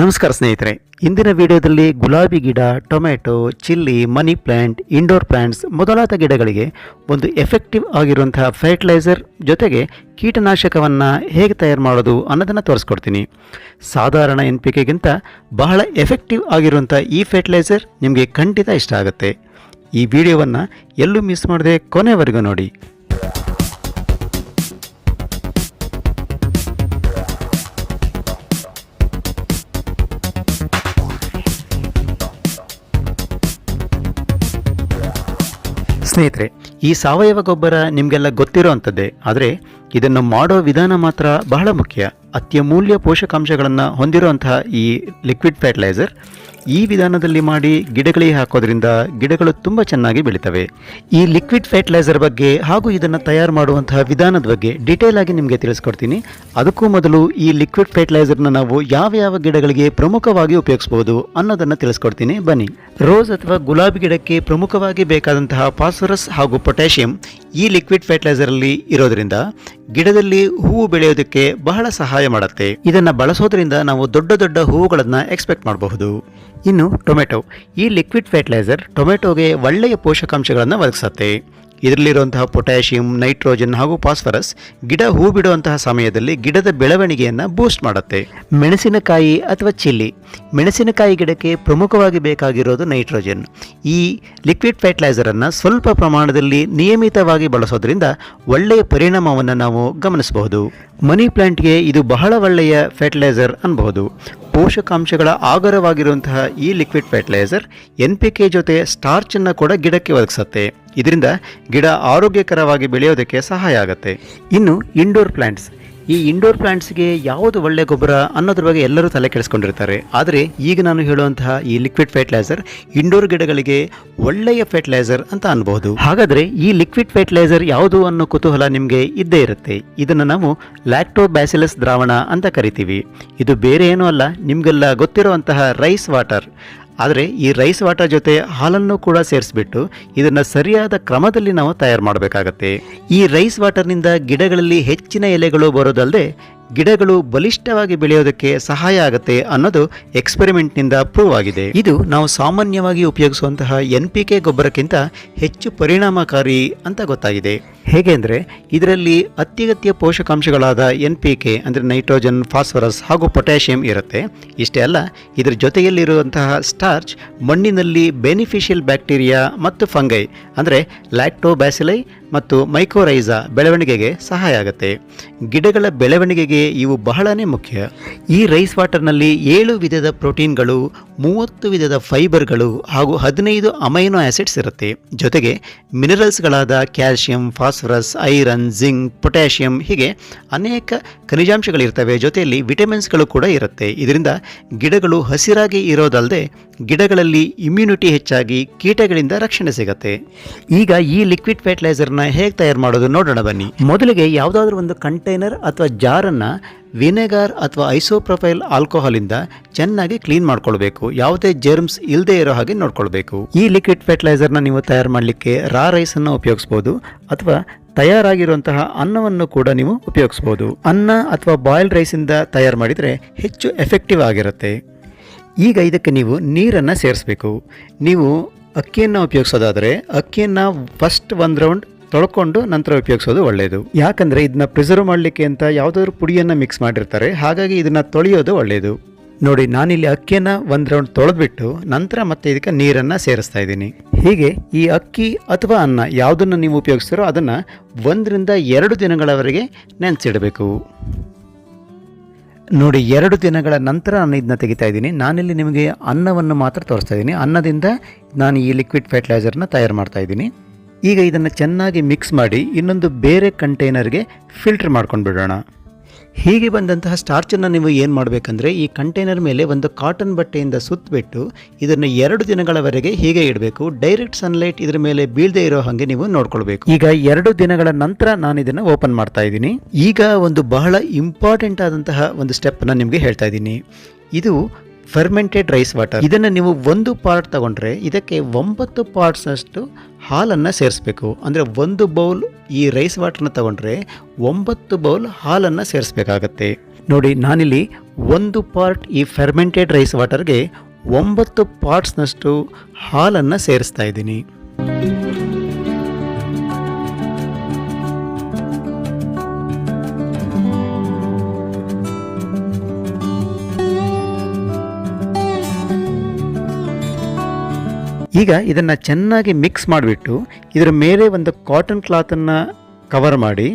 ನಮಸ್ಕಾರ ಸ್ನೇಹಿತರೆ. ಇಂದಿನ ವಿಡಿಯೋದಲ್ಲಿ ಗುಲಾಬಿ ಗಿಡ tomato chilli, money plant indoor plants ಮೊದಲಾದ ಗಿಡಗಳಿಗೆ ಒಂದು ಎಫೆಕ್ಟಿವ್ ಆಗಿರುವಂತಹ ಫರ್ಟಿಲೈಸರ್ ಜೊತೆಗೆ ಕೀಟನಾಶಕವನ್ನು ಹೇಗೆ ತಯಾರು ಮಾಡೋದು ಅನ್ನೋದನ್ನು ತೋರಿಸ್ಕೊಡ್ತೀನಿ. ಸಾಧಾರಣ ಎನ್ ಪಿ ಕೆಗಿಂತ ಬಹಳ ಎಫೆಕ್ಟಿವ್ ಆಗಿರುವಂಥ ಈ ಫರ್ಟಿಲೈಸರ್ ನಿಮಗೆ ಖಂಡಿತ ಇಷ್ಟ ಆಗುತ್ತೆ. ಈ ವಿಡಿಯೋವನ್ನು ಎಲ್ಲೂ ಮಿಸ್ ಮಾಡದೆ ಕೊನೆವರೆಗೂ ನೋಡಿ. ಸ್ನೇಹಿತರೆ ಈ ಸಾವಯವ ಗೊಬ್ಬರ ನಿಮಗೆಲ್ಲ ಗೊತ್ತಿರೋ ಅಂಥದ್ದೇ ಆದರೆ ಇದನ್ನು ಮಾಡೋ ವಿಧಾನ ಮಾತ್ರ ಬಹಳ ಮುಖ್ಯ. ಅತ್ಯಮೂಲ್ಯ ಪೋಷಕಾಂಶಗಳನ್ನು ಹೊಂದಿರುವಂತಹ ಈ ಲಿಕ್ವಿಡ್ ಫರ್ಟಿಲೈಸರ್ ಈ ವಿಧಾನದಲ್ಲಿ ಮಾಡಿ ಗಿಡಗಳಿಗೆ ಹಾಕೋದ್ರಿಂದ ಗಿಡಗಳು ತುಂಬ ಚೆನ್ನಾಗಿ ಬೆಳಿತವೆ. ಈ ಲಿಕ್ವಿಡ್ ಫರ್ಟಿಲೈಸರ್ ಬಗ್ಗೆ ಹಾಗೂ ಇದನ್ನು ತಯಾರು ಮಾಡುವಂತಹ ವಿಧಾನದ ಬಗ್ಗೆ ಡೀಟೇಲ್ ಆಗಿ ನಿಮಗೆ ತಿಳಿಸ್ಕೊಡ್ತೀನಿ. ಅದಕ್ಕೂ ಮೊದಲು ಈ ಲಿಕ್ವಿಡ್ ಫರ್ಟಿಲೈಸರ್ನ ನಾವು ಯಾವ ಯಾವ ಗಿಡಗಳಿಗೆ ಪ್ರಮುಖವಾಗಿ ಉಪಯೋಗಿಸಬಹುದು ಅನ್ನೋದನ್ನು ತಿಳಿಸ್ಕೊಡ್ತೀನಿ. ಬನ್ನಿ. ರೋಸ್ ಅಥವಾ ಗುಲಾಬಿ ಗಿಡಕ್ಕೆ ಪ್ರಮುಖವಾಗಿ ಬೇಕಾದಂತಹ ಫಾಸ್ಫರಸ್ ಹಾಗೂ ಪೊಟ್ಯಾಷಿಯಂ ಈ ಲಿಕ್ವಿಡ್ ಫರ್ಟಿಲೈಸರಲ್ಲಿ ಇರೋದ್ರಿಂದ ಗಿಡದಲ್ಲಿ ಹೂವು ಬೆಳೆಯೋದಕ್ಕೆ ಬಹಳ ಸಹಾಯ ಮಾಡುತ್ತೆ. ಇದನ್ನ ಬಳಸೋದ್ರಿಂದ ನಾವು ದೊಡ್ಡ ದೊಡ್ಡ ಹೂವುಗಳನ್ನು ಎಕ್ಸ್ಪೆಕ್ಟ್ ಮಾಡಬಹುದು. ಇನ್ನು ಟೊಮೆಟೊ. ಈ ಲಿಕ್ವಿಡ್ ಫರ್ಟಿಲೈಸರ್ ಟೊಮೆಟೊಗೆ ಒಳ್ಳೆಯ ಪೋಷಕಾಂಶಗಳನ್ನು ಒದಗಿಸುತ್ತೆ. ಇದರಲ್ಲಿರುವಂತಹ ಪೊಟ್ಯಾಷಿಯಂ, ನೈಟ್ರೋಜನ್ ಹಾಗೂ ಫಾಸ್ಫರಸ್ ಗಿಡ ಹೂ ಬಿಡುವಂತಹ ಸಮಯದಲ್ಲಿ ಗಿಡದ ಬೆಳವಣಿಗೆಯನ್ನು ಬೂಸ್ಟ್ ಮಾಡುತ್ತೆ. ಮೆಣಸಿನಕಾಯಿ ಅಥವಾ ಚಿಲ್ಲಿ. ಮೆಣಸಿನಕಾಯಿ ಗಿಡಕ್ಕೆ ಪ್ರಮುಖವಾಗಿ ಬೇಕಾಗಿರೋದು ನೈಟ್ರೋಜನ್. ಈ ಲಿಕ್ವಿಡ್ ಫರ್ಟಿಲೈಸರನ್ನು ಸ್ವಲ್ಪ ಪ್ರಮಾಣದಲ್ಲಿ ನಿಯಮಿತವಾಗಿ ಬಳಸೋದ್ರಿಂದ ಒಳ್ಳೆಯ ಪರಿಣಾಮವನ್ನು ನಾವು ಗಮನಿಸಬಹುದು. ಮನಿ ಪ್ಲಾಂಟ್ಗೆ ಇದು ಬಹಳ ಒಳ್ಳೆಯ ಫರ್ಟಿಲೈಸರ್ ಅನ್ಬಹುದು. ಪೋಷಕಾಂಶಗಳ ಆಗರವಾಗಿರುವಂತಹ ಈ liquid fertiliser N P K ಜೊತೆ ಸ್ಟಾರ್ಚನ್ನು ಕೂಡ ಗಿಡಕ್ಕೆ ಒದಗಿಸುತ್ತೆ. ಇದರಿಂದ ಗಿಡ ಆರೋಗ್ಯಕರವಾಗಿ ಬೆಳೆಯೋದಕ್ಕೆ ಸಹಾಯ ಆಗುತ್ತೆ. ಇನ್ನು ಇಂಡೋರ್ ಪ್ಲಾಂಟ್ಸ್ ಈ ಇಂಡೋರ್ ಪ್ಲಾಂಟ್ಸ್ಗೆ ಯಾವುದು ಒಳ್ಳೆ ಗೊಬ್ಬರ ಅನ್ನೋದ್ರ ಬಗ್ಗೆ ಎಲ್ಲರೂ ತಲೆ ಕೆಡಿಸ್ಕೊಂಡಿರ್ತಾರೆ. ಆದರೆ ಈಗ ನಾನು ಹೇಳುವಂತಹ ಈ ಲಿಕ್ವಿಡ್ ಫರ್ಟಿಲೈಸರ್ ಇಂಡೋರ್ ಗಿಡಗಳಿಗೆ ಒಳ್ಳೆಯ ಫರ್ಟಿಲೈಸರ್ ಅಂತ ಅನ್ಬಹುದು. ಹಾಗಾದರೆ ಈ ಲಿಕ್ವಿಡ್ ಫರ್ಟಿಲೈಸರ್ ಯಾವುದು ಅನ್ನೋ ಕುತೂಹಲ ನಿಮಗೆ ಇದ್ದೇ ಇರುತ್ತೆ. ಇದನ್ನು ನಾವು ಲ್ಯಾಕ್ಟೋಬ್ಯಾಸಿಲಸ್ ದ್ರಾವಣ ಅಂತ ಕರಿತೀವಿ. ಇದು ಬೇರೆ ಏನೂ ಅಲ್ಲ, ನಿಮಗೆಲ್ಲ ಗೊತ್ತಿರುವಂತಹ ರೈಸ್ ವಾಟರ್ ಆದರೆ ಈ ರೈಸ್ ವಾಟರ್ ಜೊತೆ ಹಾಲನ್ನು ಕೂಡ ಸೇರಿಸ್ಬಿಟ್ಟು ಇದನ್ನು ಸರಿಯಾದ ಕ್ರಮದಲ್ಲಿ ನಾವು ತಯಾರು ಮಾಡಬೇಕಾಗತ್ತೆ. ಈ ರೈಸ್ ವಾಟರ್ನಿಂದ ಗಿಡಗಳಲ್ಲಿ ಹೆಚ್ಚಿನ ಎಲೆಗಳು ಬರೋದಲ್ಲದೆ ಗಿಡಗಳು ಬಲಿಷ್ಠವಾಗಿ ಬೆಳೆಯೋದಕ್ಕೆ ಸಹಾಯ ಆಗುತ್ತೆ ಅನ್ನೋದು ಎಕ್ಸ್ಪೆರಿಮೆಂಟ್ನಿಂದ ಪ್ರೂವ್ ಆಗಿದೆ. ಇದು ನಾವು ಸಾಮಾನ್ಯವಾಗಿ ಉಪಯೋಗಿಸುವಂತಹ ಎನ್ ಪಿ ಕೆ ಗೊಬ್ಬರಕ್ಕಿಂತ ಹೆಚ್ಚು ಪರಿಣಾಮಕಾರಿ ಅಂತ ಗೊತ್ತಾಗಿದೆ. ಹೇಗೆ ಅಂದರೆ, ಇದರಲ್ಲಿ ಅತ್ಯಗತ್ಯ ಪೋಷಕಾಂಶಗಳಾದ ಎನ್ ಪಿ ಕೆ ಅಂದರೆ ನೈಟ್ರೋಜನ್, ಫಾಸ್ಫರಸ್ ಹಾಗೂ ಪೊಟ್ಯಾಷಿಯಂ ಇರುತ್ತೆ. ಇಷ್ಟೇ ಅಲ್ಲ, ಇದರ ಜೊತೆಯಲ್ಲಿರುವಂತಹ ಸ್ಟಾರ್ಚ್ ಮಣ್ಣಿನಲ್ಲಿ ಬೆನಿಫಿಷಿಯಲ್ ಬ್ಯಾಕ್ಟೀರಿಯಾ ಮತ್ತು ಫಂಗೈ ಅಂದರೆ ಲ್ಯಾಕ್ಟೋಬ್ಯಾಸಿಲೈ ಮತ್ತು ಮೈಕೋರೈಸಾ ಬೆಳವಣಿಗೆಗೆ ಸಹಾಯ ಆಗುತ್ತೆ. ಗಿಡಗಳ ಬೆಳವಣಿಗೆಗೆ ಇವು ಬಹಳನೇ ಮುಖ್ಯ. ಈ ರೈಸ್ ವಾಟರ್ನಲ್ಲಿ ಏಳು ವಿಧದ ಪ್ರೋಟೀನ್ಗಳು, ಮೂವತ್ತು ವಿಧದ ಫೈಬರ್ಗಳು ಹಾಗೂ ಹದಿನೈದು ಅಮೈನೋ ಆಸಿಡ್ಸ್ ಇರುತ್ತೆ. ಜೊತೆಗೆ ಮಿನರಲ್ಸ್ಗಳಾದ calcium, phosphorus, iron, zinc, potassium ಹೀಗೆ ಅನೇಕ ಖನಿಜಾಂಶಗಳಿರ್ತವೆ. ಜೊತೆಯಲ್ಲಿ ವಿಟಮಿನ್ಸ್ಗಳು ಕೂಡ ಇರುತ್ತೆ. ಇದರಿಂದ ಗಿಡಗಳು ಹಸಿರಾಗಿ ಇರೋದಲ್ಲದೆ ಗಿಡಗಳಲ್ಲಿ ಇಮ್ಯುನಿಟಿ ಹೆಚ್ಚಾಗಿ ಕೀಟಗಳಿಂದ ರಕ್ಷಣೆ ಸಿಗುತ್ತೆ. ಈಗ ಈ ಲಿಕ್ವಿಡ್ ಫರ್ಟಿಲೈಸರ್ನ ಹೇಗೆ ತಯಾರು ಮಾಡೋದು ನೋಡೋಣ ಬನ್ನಿ. ಮೊದಲಿಗೆ ಯಾವುದಾದ್ರೂ ಒಂದು ಕಂಟೈನರ್ ಅಥವಾ ಜಾರನ್ನು ವಿನೆಗಾರ್ ಅಥವಾ ಐಸೋಪ್ರೊಫೈಲ್ ಆಲ್ಕೋಹಾಲಿಂದ ಚೆನ್ನಾಗಿ ಕ್ಲೀನ್ ಮಾಡ್ಕೊಳ್ಬೇಕು. ಯಾವುದೇ ಜರ್ಮ್ಸ್ ಇಲ್ಲದೆ ಇರೋ ಹಾಗೆ ನೋಡ್ಕೊಳ್ಬೇಕು. ಈ ಲಿಕ್ವಿಡ್ ಫರ್ಟಿಲೈಸರ್ನ ನೀವು ತಯಾರು ಮಾಡಲಿಕ್ಕೆ ರಾ ರೈಸನ್ನು ಉಪಯೋಗಿಸ್ಬೋದು ಅಥವಾ ತಯಾರಾಗಿರುವಂತಹ ಅನ್ನವನ್ನು ಕೂಡ ನೀವು ಉಪಯೋಗಿಸ್ಬೋದು. ಅನ್ನ ಅಥವಾ ಬಾಯ್ಲ್ಡ್ ರೈಸಿಂದ ತಯಾರು ಮಾಡಿದರೆ ಹೆಚ್ಚು ಎಫೆಕ್ಟಿವ್ ಆಗಿರುತ್ತೆ. ಈಗ ಇದಕ್ಕೆ ನೀವು ನೀರನ್ನು ಸೇರಿಸಬೇಕು. ನೀವು ಅಕ್ಕಿಯನ್ನು ಉಪಯೋಗಿಸೋದಾದರೆ ಅಕ್ಕಿಯನ್ನು ಫಸ್ಟ್ ಒಂದು ರೌಂಡ್ ತೊಳ್ಕೊಂಡು ನಂತರ ಉಪಯೋಗಿಸೋದು ಒಳ್ಳೆಯದು. ಯಾಕಂದರೆ ಇದನ್ನ ಪ್ರಿಸರ್ವ್ ಮಾಡಲಿಕ್ಕೆ ಅಂತ ಯಾವುದಾದ್ರು ಪುಡಿಯನ್ನು ಮಿಕ್ಸ್ ಮಾಡಿರ್ತಾರೆ. ಹಾಗಾಗಿ ಇದನ್ನು ತೊಳೆಯೋದು ಒಳ್ಳೆಯದು. ನೋಡಿ, ನಾನಿಲ್ಲಿ ಅಕ್ಕಿಯನ್ನ ಒಂದು ರೌಂಡ್ ತೊಳೆದ್ಬಿಟ್ಟು ನಂತರ ಮತ್ತೆ ಇದಕ್ಕೆ ನೀರನ್ನು ಸೇರಿಸ್ತಾ ಇದ್ದೀನಿ. ಹೀಗೆ ಈ ಅಕ್ಕಿ ಅಥವಾ ಅನ್ನ ಯಾವುದನ್ನು ನೀವು ಉಪಯೋಗಿಸ್ತೀರೋ ಅದನ್ನು ಒಂದರಿಂದ ಎರಡು ದಿನಗಳವರೆಗೆ ನೆನೆಸಿಡಬೇಕು. ನೋಡಿ, ಎರಡು ದಿನಗಳ ನಂತರ ನಾನು ಇದನ್ನ ತೆಗಿತಾ ಇದ್ದೀನಿ. ನಾನಿಲ್ಲಿ ನಿಮಗೆ ಅನ್ನವನ್ನು ಮಾತ್ರ ತೋರಿಸ್ತಾ ಇದ್ದೀನಿ. ಅನ್ನದಿಂದ ನಾನು ಈ ಲಿಕ್ವಿಡ್ ಫರ್ಟಿಲೈಸರ್ನ ತಯಾರು ಮಾಡ್ತಾ ಇದ್ದೀನಿ. ಈಗ ಇದನ್ನು ಚೆನ್ನಾಗಿ ಮಿಕ್ಸ್ ಮಾಡಿ ಇನ್ನೊಂದು ಬೇರೆ ಕಂಟೈನರ್ಗೆ ಫಿಲ್ಟರ್ ಮಾಡ್ಕೊಂಡು ಬಿಡೋಣ. ಹೀಗೆ ಬಂದಂತಹ ಸ್ಟಾರ್ಚನ್ನು ನೀವು ಏನು ಮಾಡಬೇಕಂದ್ರೆ ಈ ಕಂಟೈನರ್ ಮೇಲೆ ಒಂದು ಕಾಟನ್ ಬಟ್ಟೆಯಿಂದ ಸುತ್ತಬಿಟ್ಟು ಇದನ್ನು ಎರಡು ದಿನಗಳವರೆಗೆ ಹೀಗೆ ಇಡಬೇಕು. ಡೈರೆಕ್ಟ್ ಸನ್ಲೈಟ್ ಇದರ ಮೇಲೆ ಬೀಳದೇ ಇರೋ ಹಾಗೆ ನೀವು ನೋಡ್ಕೊಳ್ಬೇಕು. ಈಗ ಎರಡು ದಿನಗಳ ನಂತರ ನಾನು ಇದನ್ನು ಓಪನ್ ಮಾಡ್ತಾ ಇದ್ದೀನಿ. ಈಗ ಒಂದು ಬಹಳ ಇಂಪಾರ್ಟೆಂಟ್ ಆದಂತಹ ಒಂದು ಸ್ಟೆಪ್ನ ನಿಮಗೆ ಹೇಳ್ತಾ ಇದ್ದೀನಿ. ಇದು ಫರ್ಮೆಂಟೆಡ್ ರೈಸ್ ವಾಟರ್ ಇದನ್ನು ನೀವು ಒಂದು ಪಾರ್ಟ್ ತಗೊಂಡ್ರೆ ಇದಕ್ಕೆ ಒಂಬತ್ತು ಪಾರ್ಟ್ಸ್ನಷ್ಟು ಹಾಲನ್ನು ಸೇರಿಸ್ಬೇಕು. ಅಂದರೆ ಒಂದು ಬೌಲ್ ಈ ರೈಸ್ ವಾಟರ್ನ ತಗೊಂಡ್ರೆ ಒಂಬತ್ತು ಬೌಲ್ ಹಾಲನ್ನು ಸೇರಿಸ್ಬೇಕಾಗತ್ತೆ. ನೋಡಿ, ನಾನಿಲ್ಲಿ ಒಂದು ಪಾರ್ಟ್ ಈ ಫರ್ಮೆಂಟೆಡ್ ರೈಸ್ ವಾಟರ್ಗೆ ಒಂಬತ್ತು ಪಾರ್ಟ್ಸ್ನಷ್ಟು ಹಾಲನ್ನು ಸೇರಿಸ್ತಾ ಇದ್ದೀನಿ. ಈಗ ಇದನ್ನು ಚೆನ್ನಾಗಿ ಮಿಕ್ಸ್ ಮಾಡಿಬಿಟ್ಟು ಇದರ ಮೇಲೆ ಒಂದು ಕಾಟನ್ ಕ್ಲಾತನ್ನು ಕವರ್ ಮಾಡಿ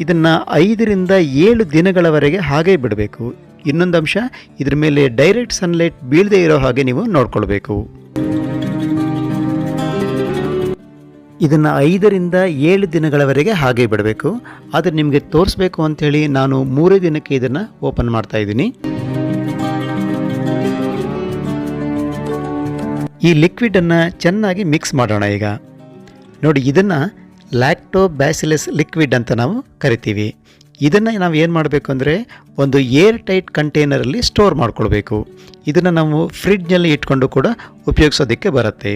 ಇದನ್ನು ಐದರಿಂದ ಏಳು ದಿನಗಳವರೆಗೆ ಹಾಗೆ ಬಿಡಬೇಕು. ಇನ್ನೊಂದು ಅಂಶ, ಇದ್ರ ಮೇಲೆ ಡೈರೆಕ್ಟ್ ಸನ್ಲೈಟ್ ಬೀಳದೇ ಇರೋ ಹಾಗೆ ನೀವು ನೋಡ್ಕೊಳ್ಬೇಕು. ಇದನ್ನು ಐದರಿಂದ ಏಳು ದಿನಗಳವರೆಗೆ ಹಾಗೆ ಬಿಡಬೇಕು. ಆದರೆ ನಿಮಗೆ ತೋರಿಸ್ಬೇಕು ಅಂಥೇಳಿ ನಾನು ಮೂರೇ ದಿನಕ್ಕೆ ಇದನ್ನು ಓಪನ್ ಮಾಡ್ತಾ ಈ ಲಿಕ್ವಿಡನ್ನು ಚೆನ್ನಾಗಿ ಮಿಕ್ಸ್ ಮಾಡೋಣ ಈಗ. ನೋಡಿ, ಇದನ್ನು ಲ್ಯಾಕ್ಟೋ ಬ್ಯಾಸಿಲಸ್ ಲಿಕ್ವಿಡ್ ಅಂತ ನಾವು ಕರಿತೀವಿ. ಇದನ್ನು ನಾವು ಏನು ಮಾಡಬೇಕು ಅಂದರೆ ಒಂದು ಏರ್ ಟೈಟ್ ಕಂಟೈನರಲ್ಲಿ ಸ್ಟೋರ್ ಮಾಡಿಕೊಳ್ಬೇಕು. ಇದನ್ನು ನಾವು ಫ್ರಿಡ್ಜ್ನಲ್ಲಿ ಇಟ್ಕೊಂಡು ಕೂಡ ಉಪಯೋಗಿಸೋದಕ್ಕೆ ಬರುತ್ತೆ.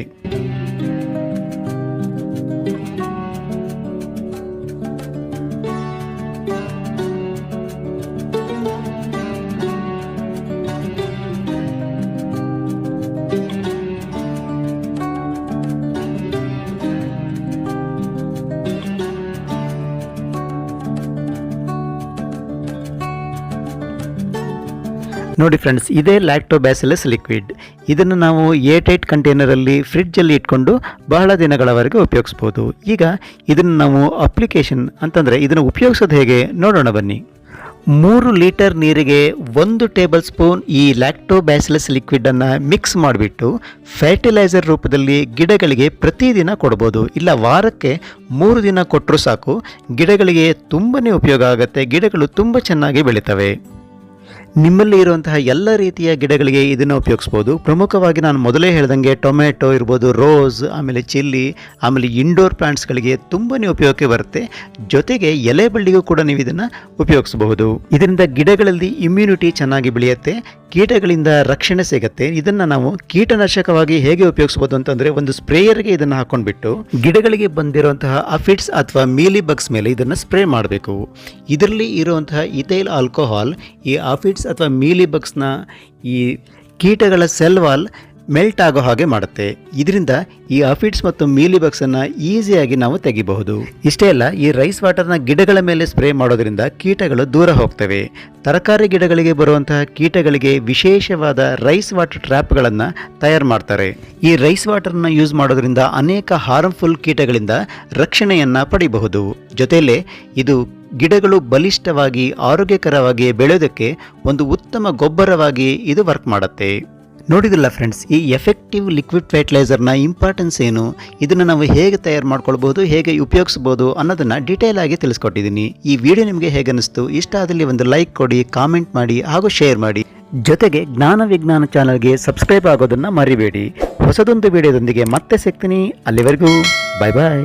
ನೋಡಿ ಫ್ರೆಂಡ್ಸ್ ಇದೇ ಲ್ಯಾಕ್ಟೋಬ್ಯಾಸಿಲಸ್ ಲಿಕ್ವಿಡ್ ಇದನ್ನು ನಾವು ಏಟೈಟ್ ಕಂಟೈನರಲ್ಲಿ ಫ್ರಿಡ್ಜಲ್ಲಿ ಇಟ್ಕೊಂಡು ಬಹಳ ದಿನಗಳವರೆಗೆ ಉಪಯೋಗಿಸ್ಬೋದು. ಈಗ ಇದನ್ನು ನಾವು ಅಪ್ಲಿಕೇಶನ್ ಅಂತಂದರೆ ಇದನ್ನು ಉಪಯೋಗಿಸೋದು ಹೇಗೆ ನೋಡೋಣ ಬನ್ನಿ. ಮೂರು ಲೀಟರ್ ನೀರಿಗೆ ಒಂದು ಟೇಬಲ್ ಸ್ಪೂನ್ ಈ ಲ್ಯಾಕ್ಟೋಬ್ಯಾಸಿಲಸ್ ಲಿಕ್ವಿಡನ್ನು ಮಿಕ್ಸ್ ಮಾಡಿಬಿಟ್ಟು ಫರ್ಟಿಲೈಸರ್ ರೂಪದಲ್ಲಿ ಗಿಡಗಳಿಗೆ ಪ್ರತಿದಿನ ಕೊಡ್ಬೋದು. ಇಲ್ಲ ವಾರಕ್ಕೆ ಮೂರು ದಿನ ಕೊಟ್ಟರೂ ಸಾಕು, ಗಿಡಗಳಿಗೆ ತುಂಬನೇ ಉಪಯೋಗ ಆಗುತ್ತೆ, ಗಿಡಗಳು ತುಂಬ ಚೆನ್ನಾಗಿ ಬೆಳೀತವೆ. ನಿಮ್ಮಲ್ಲಿ ಇರುವಂತಹ ಎಲ್ಲ ರೀತಿಯ ಗಿಡಗಳಿಗೆ ಇದನ್ನು ಉಪಯೋಗಿಸ್ಬೋದು. ಪ್ರಮುಖವಾಗಿ ನಾನು ಮೊದಲೇ ಹೇಳ್ದಂಗೆ ಟೊಮೆಟೊ ಇರ್ಬೋದು, ರೋಸ್, ಆಮೇಲೆ ಚಿಲ್ಲಿ, ಆಮೇಲೆ ಇಂಡೋರ್ ಪ್ಲಾಂಟ್ಸ್ಗಳಿಗೆ ತುಂಬನೇ ಉಪಯೋಗಕ್ಕೆ ಬರುತ್ತೆ. ಜೊತೆಗೆ ಎಲೆ ಬಳ್ಳಿಗೂ ಕೂಡ ನೀವು ಇದನ್ನು ಉಪಯೋಗಿಸಬಹುದು. ಇದರಿಂದ ಗಿಡಗಳಲ್ಲಿ ಇಮ್ಯುನಿಟಿ ಚೆನ್ನಾಗಿ ಬೆಳೆಯುತ್ತೆ. ಕೀಟಗಳಿಂದ ರಕ್ಷಣೆ ಸಿಗುತ್ತೆ. ಇದನ್ನು ನಾವು ಕೀಟನಾಶಕವಾಗಿ ಹೇಗೆ ಉಪಯೋಗಿಸಬಹುದು ಅಂತಂದರೆ ಒಂದು ಸ್ಪ್ರೇಯರ್ಗೆ ಇದನ್ನು ಹಾಕೊಂಡ್ಬಿಟ್ಟು ಗಿಡಗಳಿಗೆ ಬಂದಿರುವಂತಹ ಅಫಿಡ್ಸ್ ಅಥವಾ ಮೀಲಿ ಬಗ್ಸ್ ಮೇಲೆ ಇದನ್ನು ಸ್ಪ್ರೇ ಮಾಡಬೇಕು. ಇದರಲ್ಲಿ ಇರುವಂತಹ ಇಥೈಲ್ ಆಲ್ಕೋಹಾಲ್ ಈ ಆಫಿಡ್ಸ್ ಅಥವಾ ಮೀಲಿ ಬಗ್ಸ್ನ ಈ ಕೀಟಗಳ ಸೆಲ್ವಾಲ್ ಮೆಲ್ಟ್ ಆಗೋ ಹಾಗೆ ಮಾಡುತ್ತೆ. ಇದರಿಂದ ಈ ಅಫಿಡ್ಸ್ ಮತ್ತು ಮೀಲಿ ಬಗ್ಸನ್ನು ಈಸಿಯಾಗಿ ನಾವು ತೆಗಿಬಹುದು. ಇಷ್ಟೇ ಅಲ್ಲ, ಈ ರೈಸ್ ವಾಟರ್ನ ಗಿಡಗಳ ಮೇಲೆ ಸ್ಪ್ರೇ ಮಾಡೋದ್ರಿಂದ ಕೀಟಗಳು ದೂರ ಹೋಗ್ತವೆ. ತರಕಾರಿ ಗಿಡಗಳಿಗೆ ಬರುವಂತಹ ಕೀಟಗಳಿಗೆ ವಿಶೇಷವಾದ ರೈಸ್ ವಾಟರ್ ಟ್ರ್ಯಾಪ್ಗಳನ್ನು ತಯಾರು ಮಾಡ್ತಾರೆ. ಈ ರೈಸ್ ವಾಟರ್ನ ಯೂಸ್ ಮಾಡೋದ್ರಿಂದ ಅನೇಕ ಹಾರ್ಮ್ಫುಲ್ ಕೀಟಗಳಿಂದ ರಕ್ಷಣೆಯನ್ನು ಪಡಿಬಹುದು. ಜೊತೆಯಲ್ಲೇ ಇದು ಗಿಡಗಳು ಬಲಿಷ್ಠವಾಗಿ, ಆರೋಗ್ಯಕರವಾಗಿ ಬೆಳೆಯೋದಕ್ಕೆ ಒಂದು ಉತ್ತಮ ಗೊಬ್ಬರವಾಗಿ ಇದು ವರ್ಕ್ ಮಾಡುತ್ತೆ. ನೋಡಿದಿಲ್ಲ ಫ್ರೆಂಡ್ಸ್ ಈ ಎಫೆಕ್ಟಿವ್ ಲಿಕ್ವಿಡ್ ಫರ್ಟಿಲೈಸರ್ನ ಇಂಪಾರ್ಟೆನ್ಸ್ ಏನು? ಇದನ್ನು ನಾವು ಹೇಗೆ ತಯಾರು ಮಾಡ್ಕೊಳ್ಬೋದು ಹೇಗೆ ಉಪಯೋಗಿಸ್ಬೋದು ಅನ್ನೋದನ್ನು ಡೀಟೇಲ್ ಆಗಿ ತಿಳಿಸ್ಕೊಟ್ಟಿದ್ದೀನಿ. ಈ ವಿಡಿಯೋ ನಿಮಗೆ ಹೇಗೆ ಅನ್ನಿಸ್ತು ಇಷ್ಟ ಆದಲ್ಲಿ ಒಂದು ಲೈಕ್ ಕೊಡಿ ಕಾಮೆಂಟ್ ಮಾಡಿ, ಹಾಗೂ ಶೇರ್ ಮಾಡಿ. ಜೊತೆಗೆ ಜ್ಞಾನ ವಿಜ್ಞಾನ ಚಾನಲ್ಗೆ ಸಬ್ಸ್ಕ್ರೈಬ್ ಆಗೋದನ್ನು ಮರಿಬೇಡಿ. ಹೊಸದೊಂದು ವಿಡಿಯೋದೊಂದಿಗೆ ಮತ್ತೆ ಸಿಗ್ತೀನಿ. ಅಲ್ಲಿವರೆಗೂ ಬಾಯ್ ಬಾಯ್